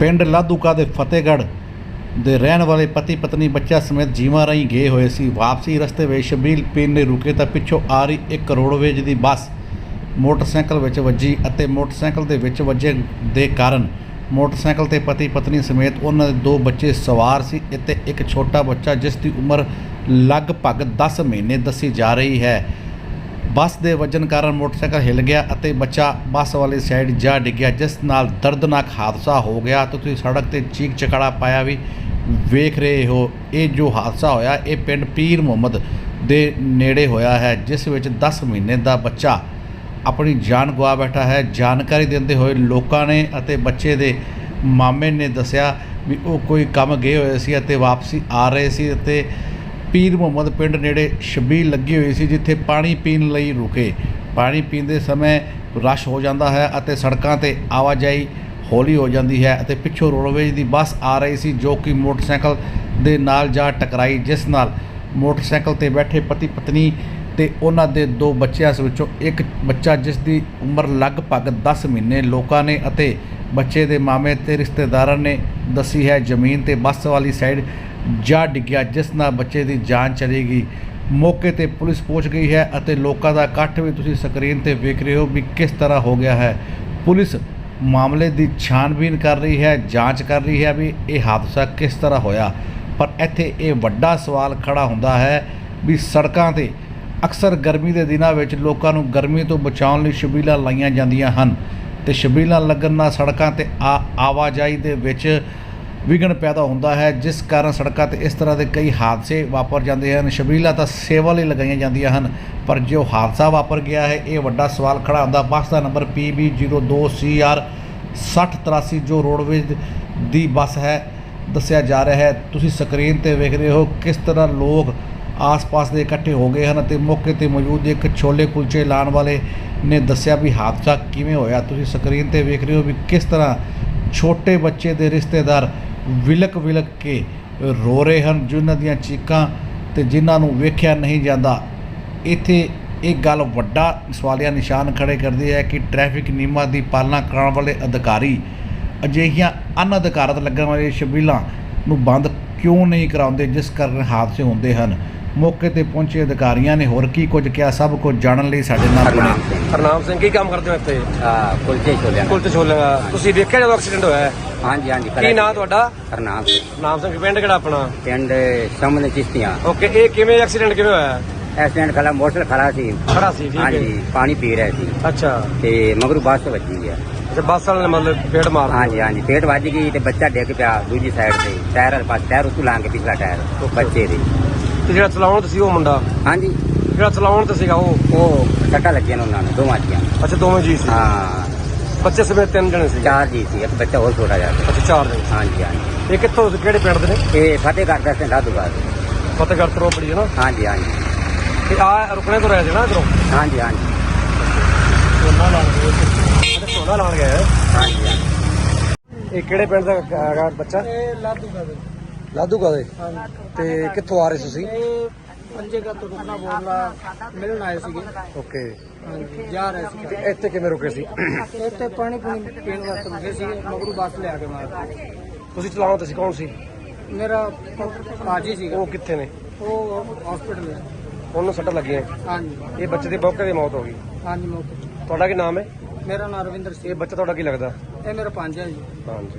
ਪਿੰਡ ਲਾਧੂਕਾ ਦੇ ਫਤਿਹਗੜ੍ਹ ਦੇ ਰਹਿਣ ਵਾਲੇ ਪਤੀ ਪਤਨੀ ਬੱਚਾ ਸਮੇਤ ਜੀਵਾਂ ਰਾਹੀਂ ਗਏ ਹੋਏ ਸੀ। ਵਾਪਸੀ ਰਸਤੇ ਵਿੱਚ ਸ਼ਬੀਲ ਪੀਰ ਨੇ ਰੁਕੇ ਤਾਂ ਪਿੱਛੋਂ ਆ ਰਹੀ ਇੱਕ ਕਰੋੜਵੇਜ ਦੀ ਬੱਸ ਮੋਟਰਸਾਈਕਲ ਵਿੱਚ ਵੱਜੀ ਅਤੇ ਮੋਟਰਸਾਈਕਲ ਦੇ ਵਿੱਚ ਵੱਜੇ ਦੇ ਕਾਰਨ ਮੋਟਰਸਾਈਕਲ ਤੇ ਪਤੀ ਪਤਨੀ ਸਮੇਤ ਉਹਨਾਂ ਦੇ ਦੋ ਬੱਚੇ ਸਵਾਰ ਸੀ ਅਤੇ ਇੱਕ ਛੋਟਾ ਬੱਚਾ ਜਿਸ ਦੀ ਉਮਰ ਲਗਭਗ 10 ਮਹੀਨੇ ਦੱਸੀ ਜਾ ਰਹੀ ਹੈ। ਬੱਸ ਦੇ ਵੱਜਣ ਕਾਰਨ ਮੋਟਰਸਾਈਕਲ ਹਿੱਲ ਗਿਆ ਅਤੇ ਬੱਚਾ ਬੱਸ ਵਾਲੀ ਸਾਈਡ ਜਾ ਡਿੱਗਿਆ, ਜਿਸ ਨਾਲ ਦਰਦਨਾਕ ਹਾਦਸਾ ਹੋ ਗਿਆ ਤੇ ਤੁਸੀਂ ਸੜਕ ਤੇ ਚੀਕ ਚਕੜਾ ਪਾਇਆ ਵੀ ਵੇਖ ਰਹੇ ਹੋ। ਇਹ ਜੋ ਹਾਦਸਾ ਹੋਇਆ, ਇਹ ਪਿੰਡ ਪੀਰ ਮੁਹੰਮਦ ਦੇ ਨੇੜੇ ਹੋਇਆ ਹੈ, ਜਿਸ ਵਿੱਚ 10 ਮਹੀਨੇ ਦਾ ਬੱਚਾ ਆਪਣੀ ਜਾਨ ਗਵਾ ਬੈਠਾ ਹੈ। ਜਾਣਕਾਰੀ ਦਿੰਦੇ ਹੋਏ ਲੋਕਾਂ ਨੇ ਅਤੇ ਬੱਚੇ ਦੇ ਮਾਮੇ ਨੇ ਦੱਸਿਆ ਵੀ ਉਹ ਕੋਈ ਕੰਮ ਗਏ ਹੋਏ ਸੀ ਅਤੇ ਵਾਪਸੀ ਆ ਰਹੇ ਸੀ ਅਤੇ ਪੀਰ ਮੁਹੰਮਦ ਪਿੰਡ ਨੇੜੇ ਛਬੀਲ ਲੱਗੀ ਹੋਈ ਸੀ, ਜਿੱਥੇ ਪਾਣੀ ਪੀਣ ਲਈ ਰੁਕੇ। ਪਾਣੀ ਪੀਂਦੇ ਸਮੇਂ ਰਸ਼ ਹੋ ਜਾਂਦਾ ਹੈ ਅਤੇ ਸੜਕਾਂ ਤੇ ਆਵਾਜਾਈ ਹੌਲੀ ਹੋ ਜਾਂਦੀ ਹੈ ਅਤੇ ਪਿੱਛੋਂ ਰੋਡਵੇਜ ਦੀ ਬੱਸ ਆ ਰਹੀ ਸੀ, ਜੋ ਕਿ ਮੋਟਰਸਾਈਕਲ ਦੇ ਨਾਲ ਜਾ ਟਕਰਾਈ, ਜਿਸ ਨਾਲ ਮੋਟਰਸਾਈਕਲ ਤੇ ਬੈਠੇ ਪਤੀ ਪਤਨੀ ਤੇ ਉਹਨਾਂ ਦੇ ਦੋ ਬੱਚਿਆਂ ਵਿੱਚੋਂ ਇੱਕ ਬੱਚਾ, ਜਿਸ ਦੀ ਉਮਰ ਲਗਭਗ 10 ਮਹੀਨੇ ਲੋਕਾਂ ਨੇ ਅਤੇ ਬੱਚੇ ਦੇ ਮਾਮੇ ਤੇ ਰਿਸ਼ਤੇਦਾਰਾਂ ਨੇ ਦੱਸੀ ਹੈ, ਜ਼ਮੀਨ ਤੇ ਬੱਸ ਵਾਲੀ ਸਾਈਡ ਜਾ ਡਿੱਗਿਆ, ਜਿਸ ਨਾਲ ਬੱਚੇ ਦੀ ਜਾਨ ਚਲੀ ਗਈ ਮੌਕੇ ਤੇ ਪੁਲਿਸ ਪਹੁੰਚ ਗਈ ਹੈ ਅਤੇ ਲੋਕਾਂ ਦਾ ਇਕੱਠ ਵੀ ਤੁਸੀਂ ਸਕਰੀਨ ਤੇ ਵੇਖ ਰਹੇ ਹੋ ਵੀ ਕਿਸ ਤਰ੍ਹਾਂ ਹੋ ਗਿਆ ਹੈ। ਪੁਲਿਸ ਮਾਮਲੇ ਦੀ ਛਾਣਬੀਨ ਕਰ ਰਹੀ ਹੈ, ਜਾਂਚ ਕਰ ਰਹੀ ਹੈ ਵੀ ਇਹ ਹਾਦਸਾ ਕਿਸ ਤਰ੍ਹਾਂ ਹੋਇਆ। ਪਰ ਇੱਥੇ ਇਹ ਵੱਡਾ ਸਵਾਲ ਖੜਾ ਹੁੰਦਾ ਹੈ ਵੀ ਸੜਕਾਂ ਤੇ ਅਕਸਰ ਗਰਮੀ ਦੇ ਦਿਨਾਂ ਵਿੱਚ ਲੋਕਾਂ ਨੂੰ ਗਰਮੀ ਤੋਂ ਬਚਾਉਣ ਲਈ ਸ਼ਬੀਲਾਂ ਲਾਈਆਂ ਜਾਂਦੀਆਂ ਹਨ। ਤੇ ਸ਼ਬੀਲਾਂ ਲੱਗਣ ਨਾਲ ਸੜਕਾਂ ਤੇ ਆ- ਆਵਾਜਾਈ ਦੇ ਵਿੱਚ ਵਿਘਨ ਪੈਦਾ ਹੁੰਦਾ ਹੈ, ਜਿਸ ਕਾਰਨ ਸੜਕਾਂ ਤੇ ਇਸ ਤਰ੍ਹਾਂ ਦੇ ਕਈ ਹਾਦਸੇ ਵਾਪਰ ਜਾਂਦੇ ਹਨ। ਛਬੀਲਾਂ ਤਾਂ ਸੇਵਾ ਲਈ ਲਗਾਈਆਂ ਜਾਂਦੀਆਂ ਹਨ, ਪਰ ਜੋ ਹਾਦਸਾ ਵਾਪਰ ਗਿਆ ਹੈ, ਇਹ ਵੱਡਾ ਸਵਾਲ ਖੜਾ ਹੁੰਦਾ। ਬੱਸ ਦਾ ਨੰਬਰ PB02CR 6083 ਜੋ ਰੋਡਵੇਜ਼ ਦੀ ਬੱਸ ਹੈ, ਦੱਸਿਆ ਜਾ ਰਿਹਾ ਹੈ। ਤੁਸੀਂ ਸਕਰੀਨ ਤੇ ਵੇਖ ਰਹੇ ਹੋ ਕਿਸ ਤਰ੍ਹਾਂ ਲੋਕ ਆਸ-ਪਾਸ ਦੇ ਇਕੱਠੇ ਹੋ ਗਏ ਹਨ ਅਤੇ ਮੌਕੇ ਤੇ ਮੌਜੂਦ ਇੱਕ ਛੋਲੇ ਕੁਲਚੇ ਲਾਣ ਵਾਲੇ ਨੇ ਦੱਸਿਆ ਵੀ ਹਾਦਸਾ ਕਿਵੇਂ ਹੋਇਆ। ਤੁਸੀਂ ਸਕਰੀਨ ਤੇ ਵੇਖ ਰਹੇ ਹੋ ਵੀ ਕਿਸ ਤਰ੍ਹਾਂ ਛੋਟੇ ਬੱਚੇ ਦੇ ਰਿਸ਼ਤੇਦਾਰ ਵਿਲਕ ਵਿਲਕ ਕੇ ਰੋ ਰਹੇ ਹਨ, ਜਿਨ੍ਹਾਂ ਦੀਆਂ ਚੀਕਾਂ ਤੇ ਜਿਨ੍ਹਾਂ ਨੂੰ ਵੇਖਿਆ ਨਹੀਂ ਜਾਂਦਾ। ਇੱਥੇ ਇਹ ਗੱਲ ਵੱਡਾ ਸਵਾਲੀਆ ਨਿਸ਼ਾਨ ਖੜੇ ਕਰਦੀ ਹੈ ਕਿ ਟ੍ਰੈਫਿਕ ਨਿਯਮਾਂ ਦੀ ਪਾਲਣਾ ਕਰਨ ਵਾਲੇ ਅਧਿਕਾਰੀ ਅਜਿਹੀਆਂ ਅਨਅਧਿਕਾਰਤ ਲੱਗਣ ਵਾਲੀਆਂ ਸ਼ਬੀਲਾਂ ਨੂੰ ਬੰਦ ਕਿਉਂ ਨਹੀਂ ਕਰਾਉਂਦੇ, ਜਿਸ ਕਾਰਨ ਹਾਦਸੇ ਹੁੰਦੇ ਹਨ? ਮੌਕੇ ਤੇ ਪਹੁੰਚੇ ਅਧਿਕਾਰੀਆਂ ਨੇ ਹੋਰ ਕੀ ਕੁਝ ਕਿਹਾ ਸਭ ਕੁਝ ਜਾਣਨ ਲਈ ਸਾਡੇ ਨਾਲ ਬਣੇ ਹਰਨਾਮ ਸਿੰਘ। ਹਰਨਾਮ ਸਿੰਘ ਕੀ ਕੰਮ ਕਰਦੇ ਹੋ ਇੱਥੇ? ਆ ਕੁਲਚੇ ਛੋਲਿਆਂ ਦਾ ਕੁਲਤ ਛੋਲੇ ਦਾ ਤੁਸੀਂ ਦੇਖਿਆ ਜਦੋਂ ਐਕਸੀਡੈਂਟ ਹੋਇਆ? ਹੈ? ਹਾਂਜੀ ਹਾਂਜੀ ਕੀ ਨਾਂ ਤੁਹਾਡਾ? ਹਰਨਾਮ ਸਿੰਘ। ਹਰਨਾਮ ਸਿੰਘ ਪਿੰਡ ਕਿਹੜਾ ਆਪਣਾ? ਪਿੰਡ ਸਾਹਮਣੇ ਚਿਸ਼ਤੀਆਂ ਓਕੇ ਇਹ ਕਿਵੇਂ ਐਕਸੀਡੈਂਟ ਕਿਵੇਂ ਹੋਇਆ? ਹੈ? ਐਕਸੀਡੈਂਟ ਖਲਾ ਮੋਟਰਸਾਈਕਲ ਖੜਾ ਸੀ। ਖੜਾ ਸੀ ਠੀਕ ਹੈ। ਹਾਂਜੀ ਪਾਣੀ ਪੀ ਰਿਹਾ ਸੀ। ਅੱਛਾ। ਤੇ ਮਗਰੂ ਬੱਸ ਤੇ ਵੱਜੀ ਗਿਆ ਤੇ ਬੱਸ ਵਾਲੇ ਨੇ ਮਤਲਬ ਪੇੜ ਮਾਰ। ਹਾਂਜੀ ਹਾਂਜੀ ਪੇਟ ਵੱਜ ਗਈ ਤੇ ਬੱਚਾ ਡਿੱਗ ਪਿਆ ਦੂਜੀ ਸਾਈਡ ਤੇ। ਟਾਇਰ ਵਾਲੇ ਪਾਸੇ ਟਾਇਰ ਉੱਤੋਂ ਲਾਂਗੇ ਪਿਛਲਾ ਟਾਇਰ ਬੱਚੇ ਦੇ। ਤੇ ਜਿਹੜਾ ਚਲਾਉਣ ਤੇ ਸੀ ਉਹ ਮੁੰਡਾ? ਹਾਂਜੀ। ਜਿਹੜਾ ਚਲਾਉਣ ਤੇ ਸੀਗਾ ਉਹ? ਉਹ ਟੱਕਾ ਲੱਗਿਆ ਨੇ ਉਹਨਾਂ ਨੂੰ ਦੋਵਾਂ ਜੀਆਂ ਨੂੰ। ਅੱਛਾ ਦੋਵੇਂ ਜੀ ਸੀ? ਹਾਂ। ਬੱਚੇ ਸਮੇਤ ਤਿੰਨ ਜਣੇ ਸੀ? ਚਾਰ ਜੀ ਸੀ ਇੱਕ ਬੱਚਾ ਹੋਰ ਛੋਟਾ ਜਿਹਾ ਸੀ। ਅੱਛਾ ਚਾਰ ਜਣੇ। ਹਾਂਜੀ ਹਾਂਜੀ। ਇਹ ਕਿੱਥੋਂ ਕਿਹੜੇ ਪਿੰਡ ਦੇ ਨੇ? ਇਹ ਫਤਿਹਗੜ੍ਹ ਦਾ ਸਿੰਘ ਦੁਕਾਨ ਫਤਿਹਗੜ੍ਹ ਤਰੋਪੜੀ ਹੈ ਨਾ? ਹਾਂਜੀ ਹਾਂਜੀ। ਤੇ ਆ ਰੁਕਣੇ ਤੋਂ ਰਹੇ ਸੀ ਨਾ ਇਧਰੋਂ? ਹਾਂਜੀ ਹਾਂਜੀ। ਸੋਨਾ ਲਾਣ ਗਏ ਅੱਛਾ ਸੋਨਾ ਲਾਣ ਗਏ ਹਾਂਜੀ ਹਾਂਜੀ। ਇਹ ਕਿਹੜੇ ਪਿੰਡ ਦਾ ਹੈਗਾ ਬੱਚਾ? ਇਹ ਲਾਦੂ ਦਾ ਦੇ ਹਾਂਜੀ ਤੇ ਕਿੱਥੋਂ ਆ ਰਹੇ ਤੁਸੀਂ? ਇਹ ਪੰਜੇ ਦਾ ਤੋਂ ਰੁਕਣਾ ਬੋਲਣਾ ਮਿਲਣ ਆਏ ਸੀਗੇ। ਓਕੇ। ਹਾਂਜੀ ਜਾ ਰਹੇ ਸੀ ਤੇ ਇੱਥੇ ਕਿਵੇਂ ਰੁਕੇ ਸੀ? ਇੱਥੇ ਪਾਣੀ ਪੂਣੀ ਪੀਣ ਵਾਸਤੇ ਰੁਕੇ ਸੀ ਮਗਰੂ ਬੱਸ ਲਿਆ ਕੇ ਮਾਰ ਤੁਸੀਂ ਚਲਾਉਣ ਤੇ ਸੀ ਕੌਣ ਸੀ? ਮੇਰਾ ਕਾਜੀ ਸੀਗਾ। ਉਹ ਕਿੱਥੇ ਨੇ? ਉਹ ਹਸਪੀਟਲ ਹੈ ਉਹਨੂੰ ਸੱਟ ਲੱਗੀਆਂ? ਹਾਂਜੀ। ਇਹ ਬੱਚੇ ਦੀ ਮੌਕੇ ਦੀ ਮੌਤ ਹੋ ਗਈ। ਹਾਂਜੀ ਮੌਕੇ। ਤੁਹਾਡਾ ਕੀ ਨਾਮ ਹੈ? ਮੇਰਾ ਨਾਮ ਰਵਿੰਦਰ ਇਹ ਸਿੰਘ। ਬੱਚਾ ਤੁਹਾਡਾ ਕੀ ਲੱਗਦਾ? ਇਹ ਮੇਰਾ ਪੰਜ ਹੈ ਜੀ। ਹਾਂਜੀ।